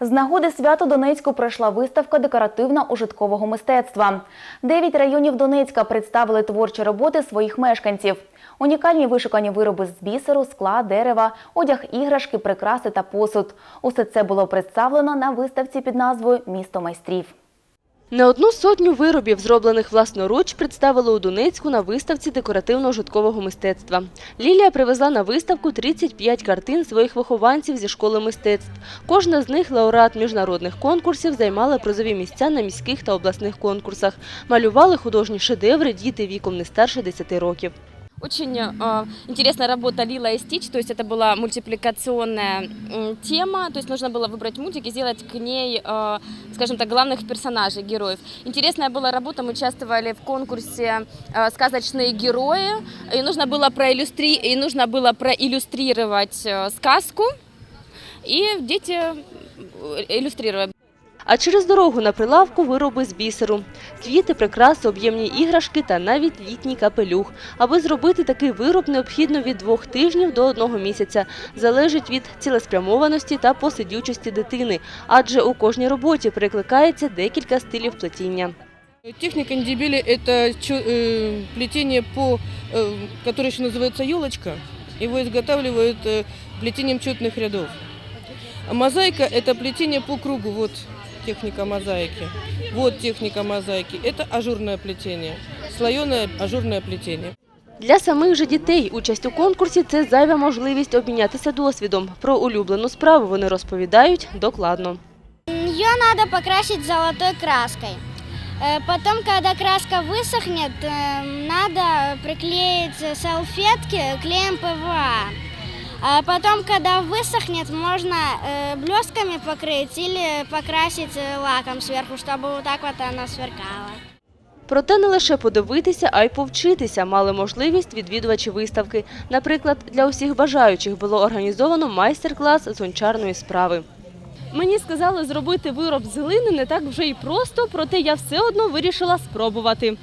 З нагоди свято Донецьку пройшла виставка декоративно-ужиткового мистецтва. Дев'ять районів Донецька представили творчі роботи своїх мешканців. Унікальні вишукані вироби з бісеру, скла, дерева, одяг, іграшки, прикраси та посуд. Усе це було представлено на виставці під назвою Місто майстрів. Не одну сотню виробів, зроблених власноруч, представили у Донецьку на виставці декоративно-житкового мистецтва. Лілія привезла на виставку 35 картин своїх вихованців зі школи мистецтв. Кожна з них лауреат міжнародних конкурсів займала призові місця на міських та обласних конкурсах. Малювали художні шедеври діти віком не старше 10 років. Очень э, интересная работа Лила и Стич, то есть это была мультипликационная м, тема, то есть нужно было выбрать мультик и сделать к ней, э, скажем так, главных персонажей, героев. Интересная была работа, мы участвовали в конкурсе э, «Сказочные герои», и нужно было, проиллюстри... и нужно было проиллюстрировать э, сказку, и дети э, иллюстрировали. А через дорогу на прилавку вироби з бісеру. Квіти, прикраси, об'ємні іграшки та навіть літній капелюх. Аби зробити такий вироб, необхідно від двох тижнів до одного місяця. Залежить від цілеспрямованості та посидючості дитини, адже у кожній роботі перекликається декілька стилів плетіння. Техника Ндибели – это чё- э, плетение, по, э, которое еще называется елочка. Его изготавливают э, плетением четных рядов. А мозаика – это плетение по кругу. Вот техника мозаики. Вот техника мозаики. Это ажурное плетение. Слоеное ажурное плетение. Для самих же дітей участь у конкурсі – це зайва можливість обмінятися досвідом. Про улюблену справу вони розповідають докладно. Ее надо покрасить золотой краской. Э, Потом, когда краска высохнет, э, надо приклеить салфетки клеем ПВА. А потом, когда высохнет, можно э, блестками покрыть или покрасить э, лаком сверху, чтобы вот так вот она сверкала. Проте не лише подивитися, а й повчитися мали можливість відвідувачі виставки. Наприклад, для усіх бажаючих було організовано майстер-клас з гончарної справи. Мені сказали зробити вироб з глини не так вже й просто, проте я все одно вирішила спробувати.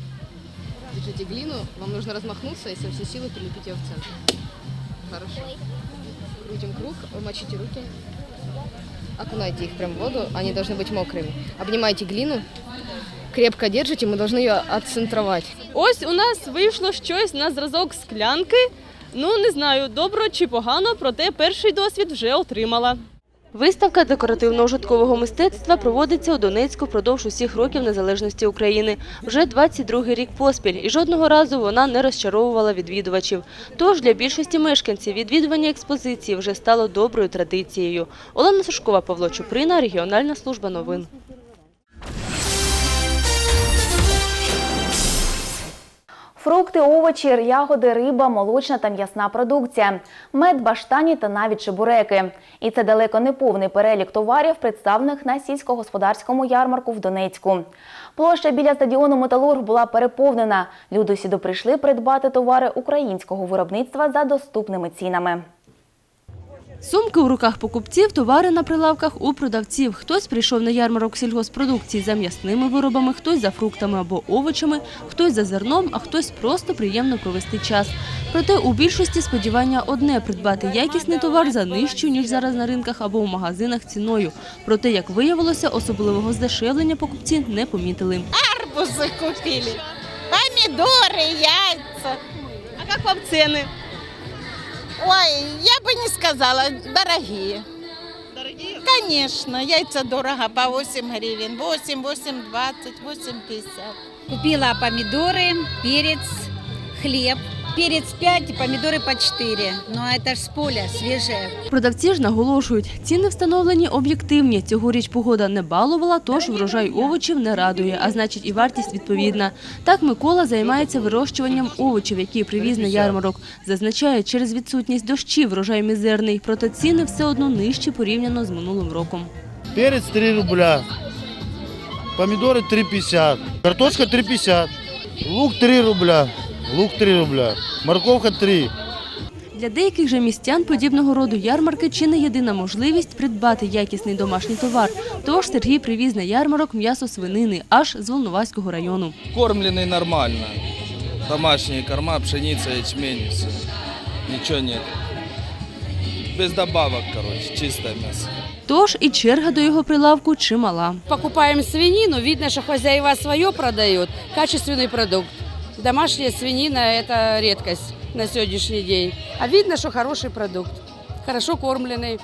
Держите глину, вам нужно размахнуться и со всей силы прилепить ее в центр. Хорошо. Крутим круг, мочите руки. Окунайте их прям в воду, они должны быть мокрыми. Обнимайте глину, крепко держите, мы должны ее отцентровать. Ось у нас вийшло щось на зразок склянки. Ну, не знаю, добре чи погано, проте перший досвід вже отримала. Виставка декоративно-ужиткового мистецтва проводиться у Донецьку впродовж усіх років незалежності України. Вже 22-й рік поспіль, і жодного разу вона не розчаровувала відвідувачів. Тож для більшості мешканців відвідування експозиції вже стало доброю традицією. Олена Сушкова, Павло Чуприна, регіональна служба новин. Фрукти, овочі, ягоди, риба, молочна та м'ясна продукція, мед, баштані та навіть чебуреки. І це далеко не повний перелік товарів, представлених на сільськогосподарському ярмарку в Донецьку. Площа біля стадіону Металург була переповнена. Люди сюди прийшли придбати товари українського виробництва за доступними цінами. Сумки у руках покупців, товари на прилавках у продавців. Хтось прийшов на ярмарок сільгоспродукції за м'ясними виробами, хтось за фруктами або овочами, хтось за зерном, а хтось просто приємно провести час. Проте у більшості сподівання одне – придбати якісний товар за нижчу, ніж зараз на ринках або у магазинах ціною. Проте, як виявилося, особливого здешевлення покупці не помітили. арбузы купили, помидоры, яйца. А як вам ціни? Ой, я бы не сказала, дорогие. Дорогие? Конечно, яйца дорого, по 8 гривен, 8, 8, 20, 8, 50. Купила помидоры, перец, хлеб Перец 5, помидоры по 4. Но это ж с поля, свежее. Продавці ж наголошують, ціни встановлені об'єктивні. Цьогоріч погода не балувала, тож врожай овочів не радує, а значить і вартість відповідна. Так Микола займається вирощуванням овочів, які привіз на ярмарок. Зазначає, через відсутність дощів врожай мізерний, проте ціни все одно нижчі порівняно з минулим роком. Перец 3 рубля, помидоры 3,50, картошка 3,50, лук 3 рубля, лук 3 рубля, морковка 3. Для деяких же містян подібного роду ярмарки чи не єдина можливість придбати якісний домашній товар. Тож Сергій привіз на ярмарок м'ясо свинини аж з Волноваського району. кормленный нормально. Домашние корма, пшеница, ячмень, все. Ничего нет. Без добавок, короче, чистое мясо. Тож і черга до його прилавку чимала. Покупаем свинину, видно, что хозяева свое продают, качественный продукт. Домашняя свинина – это редкость на сегодняшний день. А видно, что хороший продукт, хорошо кормленный.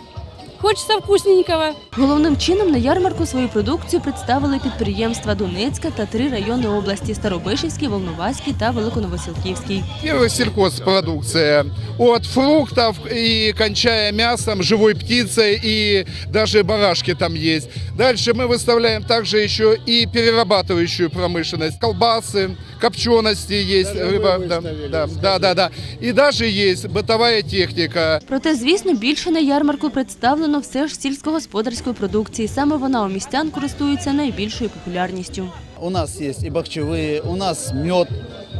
Хочется вкусненького. Головним чином на ярмарку свою продукцію представили підприємства Донецька та три райони області Старобишівський, Волноваський та Великоновосілківський. Первая сельхозпродукция. От фруктов и кончая мясом, живой птицей и даже барашки там есть. Дальше мы выставляем также еще и перерабатывающую промышленность. Колбасы, копчености есть. рыба, да, да, да, да, да. И даже есть бытовая техника. Проте, звісно, більше на ярмарку представлено все ж сільськогосподарської продукції. Саме вона у містян користується найбільшою популярністю. У нас есть и бахчевые, у нас мед,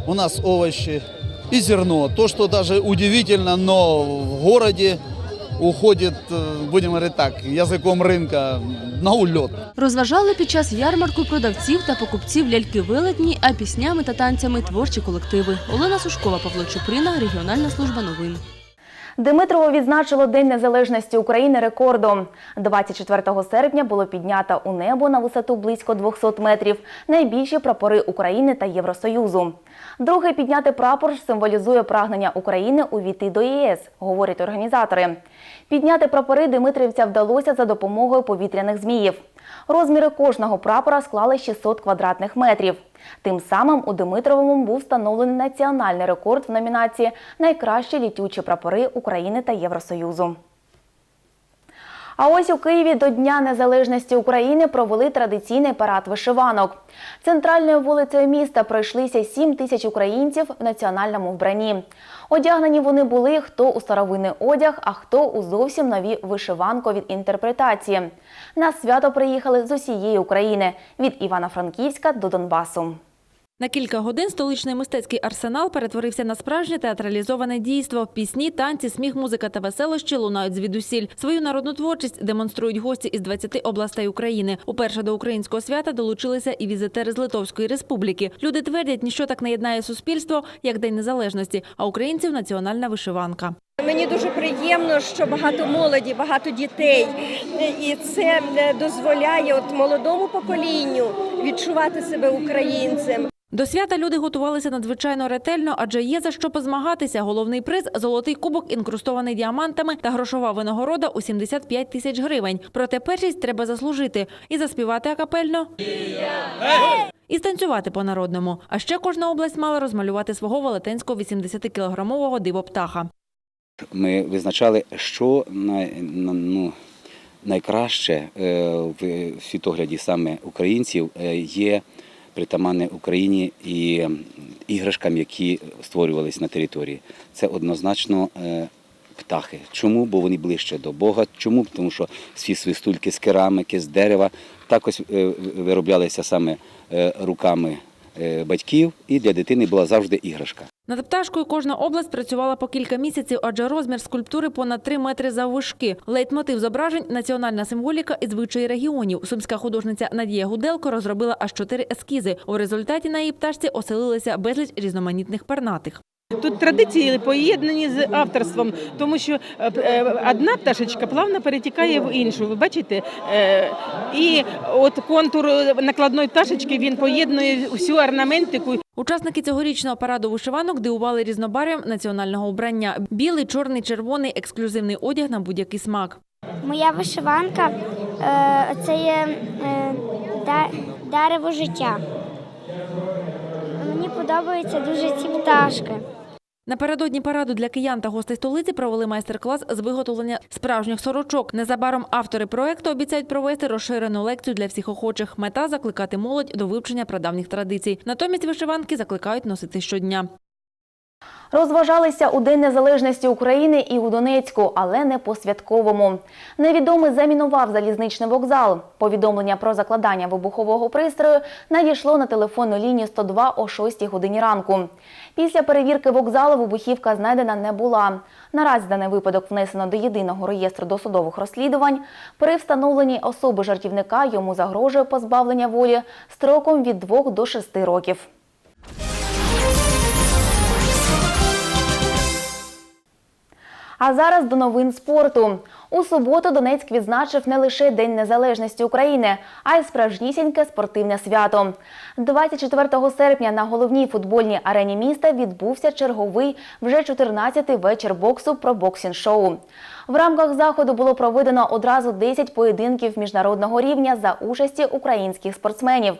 у нас овощи и зерно. То, что даже удивительно, но в городе уходит, э, будем говорить так, языком рынка на улет. Розважали під час ярмарку продавців та покупців ляльки велетні, а піснями та танцями творчі колективи. Олена Сушкова, Павло Чуприна, регіональна служба новин. Димитрово відзначило День Незалежності України рекордом. 24 серпня було піднято у небо на висоту близько 200 метрів найбільші прапори України та Євросоюзу. Другий піднятий прапор символізує прагнення України увійти до ЄС, говорять організатори. Підняти прапори Димитрівця вдалося за допомогою повітряних зміїв. Розміри кожного прапора склали 600 квадратних метрів. Тим самим у Димитровому був встановлений національний рекорд в номінації Найкращі літючі прапори України та Євросоюзу. А ось у Києві до Дня Незалежності України провели традиційний парад вишиванок. Центральною вулицею міста пройшлися 7 тисяч українців в національному вбранні. Одягнені вони були хто у старовинний одяг, а хто у зовсім нові вишиванкові інтерпретації. На свято приїхали з усієї України від Івано-Франківська до Донбасу. На кілька годин столичний мистецький арсенал перетворився на справжнє театралізоване дійство. Пісні, танці, сміх, музика та веселощі лунають звідусіль. Свою народну творчість демонструють гості із 20 областей України. Уперше до українського свята долучилися і візитери з Литовської республіки. Люди твердять, ніщо так не єднає суспільство, як День Незалежності, а українців національна вишиванка. Мені дуже приємно, що багато молоді, багато дітей, і це е, дозволяє от молодому поколінню відчувати себе українцем. До свята люди готувалися надзвичайно ретельно, адже є за що позмагатися. Головний приз – золотий кубок, інкрустований діамантами та грошова винагорода у 75 тисяч гривень. Проте першість треба заслужити і заспівати акапельно, і станцювати по-народному. А ще кожна область мала розмалювати свого велетенського 80-кілограмового диво-птаха. Ми визначали, що ну, найкраще е, в світогляді саме українців е, є притаманне Україні і іграшкам, які створювались на території. Це однозначно е, птахи. Чому? Бо вони ближче до Бога. Чому? Тому що всі свистульки з керамики, з дерева також вироблялися саме руками батьків, і для дитини була завжди іграшка. Над пташкою кожна область працювала по кілька місяців, адже розмір скульптури понад три метри заввишки. Лейтмотив зображень – національна символіка і звичаї регіонів. Сумська художниця Надія Гуделко розробила аж чотири ескізи. У результаті на її пташці оселилися безліч різноманітних пернатих. Тут традиції поєднані з авторством, тому що е, е, одна пташечка плавно перетікає в іншу. Ви бачите? Е, І от контур накладної пташечки він поєднує всю орнаментику. Учасники цьогорічного параду вишиванок дивували різнобарв'ям національного убрання. Білий, чорний, червоний – ексклюзивний одяг на будь-який смак. Моя вишиванка це є дерево життя. Мені подобаються дуже ці пташки. Напередодні параду для киян та гостей столиці провели майстер-клас з виготовлення справжніх сорочок. Незабаром автори проекту обіцяють провести розширену лекцію для всіх охочих. Мета – закликати молодь до вивчення прадавніх традицій. Натомість вишиванки закликають носити щодня. Розважалися у День Незалежності України і у Донецьку, але не по святковому. Невідомий замінував залізничний вокзал. Повідомлення про закладання вибухового пристрою надійшло на телефонну лінію 102 о 6 годині ранку. Після перевірки вокзалу вибухівка знайдена не була. Наразі даний випадок внесено до єдиного реєстру досудових розслідувань. При встановленні особи жартівника йому загрожує позбавлення волі строком від 2 до 6 років. А зараз до новин спорту. У суботу Донецьк відзначив не лише День Незалежності України, а й справжнісіньке спортивне свято. 24 серпня на головній футбольній арені міста відбувся черговий вже 14-й вечір боксу про боксінг-шоу. В рамках заходу було проведено одразу 10 поєдинків міжнародного рівня за участі українських спортсменів,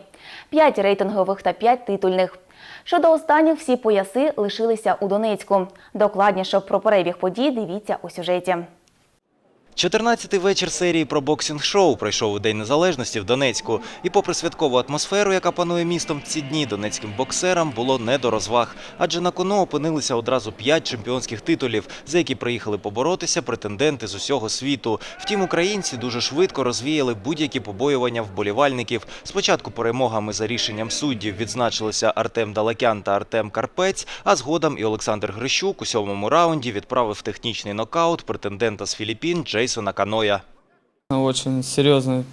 5 рейтингових та 5 титульних. Щодо останніх, всі пояси лишилися у Донецьку. Докладніше про перебіг подій дивіться у сюжеті. 14-й вечір серії про боксінг-шоу пройшов у День Незалежності в Донецьку. І попри святкову атмосферу, яка панує містом ці дні, донецьким боксерам було не до розваг. Адже на кону опинилися одразу п'ять чемпіонських титулів, за які приїхали поборотися претенденти з усього світу. Втім, українці дуже швидко розвіяли будь-які побоювання вболівальників. Спочатку перемогами за рішенням суддів відзначилися Артем Далакян та Артем Карпець, а згодом і Олександр Грищук у сьомому раунді відправив технічний нокаут претендента з Філіппін Джейсона Каноя. Очень серьезный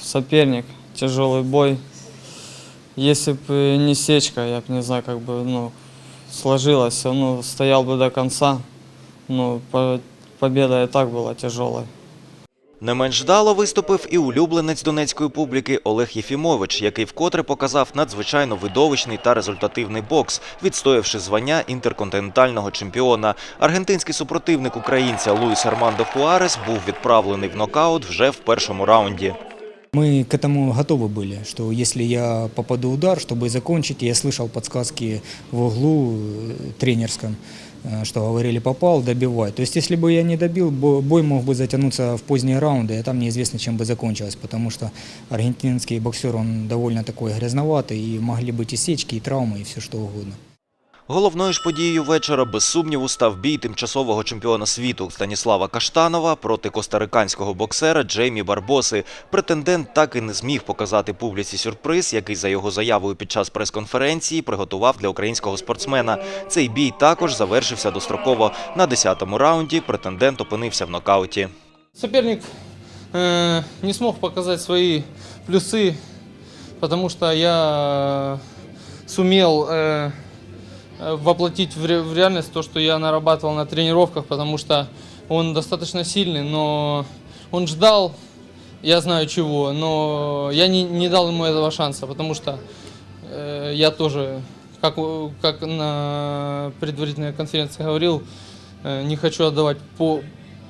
соперник, тяжелый бой. Если бы не сечка, я бы не знаю, как бы ну, сложилось. Ну, стоял бы до конца. Ну, по- победа и так была тяжелой. Не менш вдало виступив і улюбленець донецької публіки Олег Єфімович, який вкотре показав надзвичайно видовищний та результативний бокс, відстоявши звання інтерконтинентального чемпіона. Аргентинський супротивник українця Луїс Армандо Хуарес був відправлений в нокаут вже в першому раунді. Мы к этому готовы были, что если я попаду в удар, чтобы закончить, я слышал подсказки в углу э, тренерском, э, что говорили попал, добивай. То есть если бы я не добил, бо- бой мог бы затянуться в поздние раунды, а там неизвестно, чем бы закончилось, потому что аргентинский боксер, он довольно такой грязноватый, и могли быть и сечки, и травмы, и все что угодно. Головною ж подією вечора без сумніву став бій тимчасового чемпіона світу Станіслава Каштанова проти костариканського боксера Джеймі Барбоси. Претендент так і не зміг показати публіці сюрприз, який за його заявою під час прес-конференції приготував для українського спортсмена. Цей бій також завершився достроково. На 10-му раунді претендент опинився в нокауті. Соперник э, не смог показать свои плюсы, потому что я сумел э, э, воплотить в, ре- в реальность то, что я нарабатывал на тренировках, потому что он достаточно сильный, но он ждал, я знаю чего, но я не, не дал ему этого шанса, потому что э, я тоже, как, у- как на предварительной конференции говорил, э, не хочу отдавать по,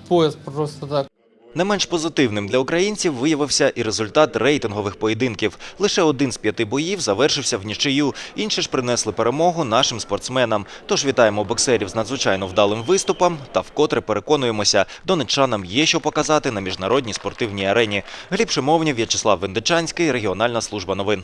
пояс просто так. Не менш позитивним для українців виявився і результат рейтингових поєдинків. Лише один з п'яти боїв завершився в нічию. Інші ж принесли перемогу нашим спортсменам. Тож вітаємо боксерів з надзвичайно вдалим виступом та вкотре переконуємося, донеччанам є що показати на міжнародній спортивній арені. Гліб Шимовнів, В'ячеслав Вендичанський, регіональна служба новин.